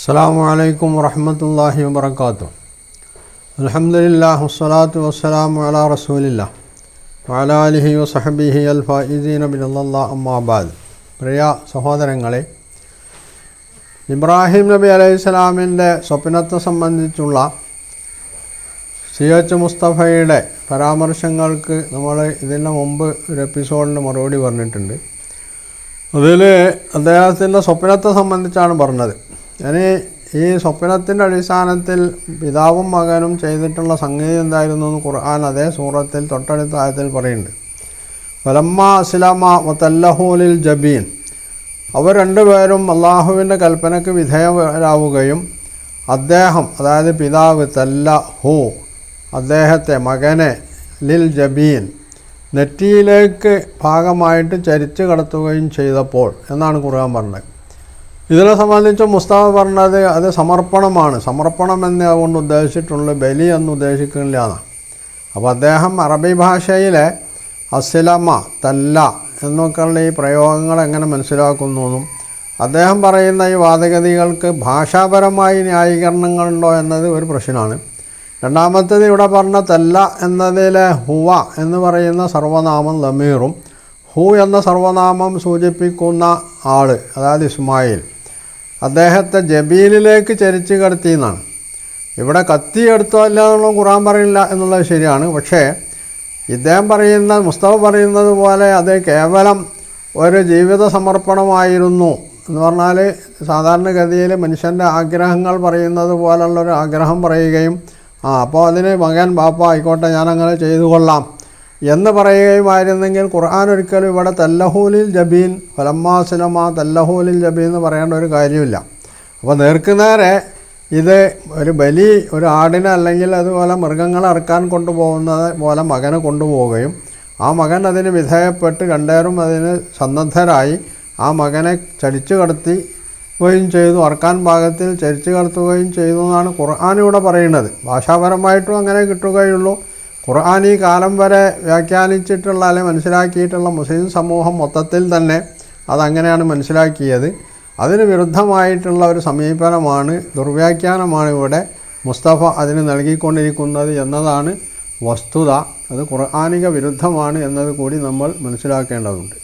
السلام عليكم ورحمة الله وبركاته الحمد لله والصلاة والسلام على رسول الله وعلى آله وصحبه الفائزين بإذن الله أما بعد പ്രിയ സഹോദരങ്ങളെ ഇബ്രാഹിം നബി അലൈഹി സ്വലാമിൻ്റെ സ്വപ്നത്തെ സംബന്ധിച്ചുള്ള സി എച്ച് മുസ്തഫയുടെ പരാമർശങ്ങൾക്ക് നമ്മൾ ഇതിന് മുമ്പ് ഒരു എപ്പിസോഡിന് മറുപടി പറഞ്ഞിട്ടുണ്ട് അതിൽ അദ്ദേഹത്തിൻ്റെ സ്വപ്നത്തെ സംബന്ധിച്ചാണ് പറഞ്ഞത് ഞാൻ ഈ സ്വപ്നത്തിന്റെ അടിസ്ഥാനത്തിൽ പിതാവും മകനും ചെയ്തിട്ടുള്ള സംഗതി എന്തായിരുന്നു എന്ന് ഖുർആൻ അതേ സൂറത്തിൽ തൊട്ടടുത്ത ആയത്തിൽ പറയുന്നുണ്ട്. വലമ്മ അസ്ലാമ മുത്തല്ലഹൂലിൽ ജബീൻ. അവർ രണ്ടുപേരും അള്ളാഹുവിന്റെ കൽപ്പനയ്ക്ക് വിധേയരാവുകയും അദ്ദേഹം അതായത് പിതാവ് തല്ല ഹു അദ്ദേഹത്തെ മകനെ ലിൽ ജബീൻ നെറ്റിയിലേക്ക് ഭാഗമായിട്ട് ചരിച്ചു കടത്തുകയും ചെയ്തപ്പോൾ എന്നാണ് ഖുർആൻ പറഞ്ഞത്. ഇതിനെ സംബന്ധിച്ച് മുസ്താഫ പറഞ്ഞത് അത് സമർപ്പണമാണ്. സമർപ്പണം എന്ന് അതുകൊണ്ട് ഉദ്ദേശിച്ചിട്ടുള്ള ബലി എന്ന് ഉദ്ദേശിക്കുന്നില്ല എന്നാണ്. അപ്പോൾ അദ്ദേഹം അറബി ഭാഷയിലെ അസിലമ തല്ല എന്നൊക്കെയുള്ള ഈ പ്രയോഗങ്ങൾ എങ്ങനെ മനസ്സിലാക്കുന്നു എന്നും അദ്ദേഹം പറയുന്ന ഈ വാദഗതികൾക്ക് ഭാഷാപരമായി ന്യായീകരണങ്ങളുണ്ടോ എന്നത് ഒരു പ്രശ്നമാണ്. രണ്ടാമത്തേത് ഇവിടെ പറഞ്ഞ തല്ല എന്നതിലെ ഹുവ എന്ന് പറയുന്ന സർവനാമം ലമീറും ഹു എന്ന സർവനാമം സൂചിപ്പിക്കുന്ന ആൾ അതായത് ഇസ്മായിൽ. അദ്ദേഹത്തെ ജബീലിലേക്ക് ചരിച്ച് കടത്തിയെന്നാണ്. ഇവിടെ കത്തി എടുത്തോ ഇല്ല എന്നുള്ള ഖുറാൻ പറയില്ല എന്നുള്ളത് ശരിയാണ്. പക്ഷേ ഇദ്ദേഹം പറയുന്ന മുസ്തഫ പറയുന്നത് പോലെ അത് കേവലം ഒരു ജീവിത സമർപ്പണമായിരുന്നു എന്ന് പറഞ്ഞാൽ സാധാരണഗതിയിൽ മനുഷ്യന്റെ ആഗ്രഹങ്ങൾ പറയുന്നത് പോലുള്ളൊരു ആഗ്രഹം പറയുകയും ആ അപ്പോൾ അതിന് മകൻ ബാപ്പ ആയിക്കോട്ടെ ഞാനങ്ങനെ ചെയ്തു കൊള്ളാം എന്ന് പറയുകയുമായിരുന്നെങ്കിൽ ഖുർആൻ ഒരിക്കലും ഇവിടെ തല്ലഹൂലിൽ ജബീൻ ഫലമ്മാസിലമ തല്ലഹൂലിൽ ജബീൻ എന്ന് പറയേണ്ട ഒരു കാര്യമില്ല. അപ്പോൾ നേർക്കുനേരെ ഇത് ഒരു ബലി ഒരു ആടിനെ അല്ലെങ്കിൽ അതുപോലെ മൃഗങ്ങളെ ഇറക്കാൻ കൊണ്ടുപോകുന്നത് പോലെ മകനെ കൊണ്ടുപോവുകയും ആ മകൻ അതിന് വിധേയപ്പെട്ട് രണ്ടേരും അതിന് സന്നദ്ധരായി ആ മകനെ ചരിച്ചു കടത്തുകയും ചെയ്തു. അറക്കാൻ ഭാഗത്തിൽ ചരിച്ചു കടത്തുകയും ചെയ്തു എന്നാണ് ഖുർആാനിവിടെ പറയുന്നത്. ഭാഷാപരമായിട്ടും അങ്ങനെ കിട്ടുകയുള്ളൂ. ഖുർആൻ ഈ കാലം വരെ വ്യാഖ്യാനിച്ചിട്ടുള്ള അല്ലെങ്കിൽ മനസ്സിലാക്കിയിട്ടുള്ള മുസ്ലിം സമൂഹം മൊത്തത്തിൽ തന്നെ അതങ്ങനെയാണ് മനസ്സിലാക്കിയത്. അതിന് വിരുദ്ധമായിട്ടുള്ള ഒരു സമീപനമാണ് ദുർവ്യാഖ്യാനമാണ് ഇവിടെ മുസ്തഫ അതിന് നൽകിക്കൊണ്ടിരിക്കുന്നത് എന്നതാണ് വസ്തുത. അത് ഖുർആാനിക വിരുദ്ധമാണ് എന്നത് കൂടി നമ്മൾ മനസ്സിലാക്കേണ്ടതുണ്ട്.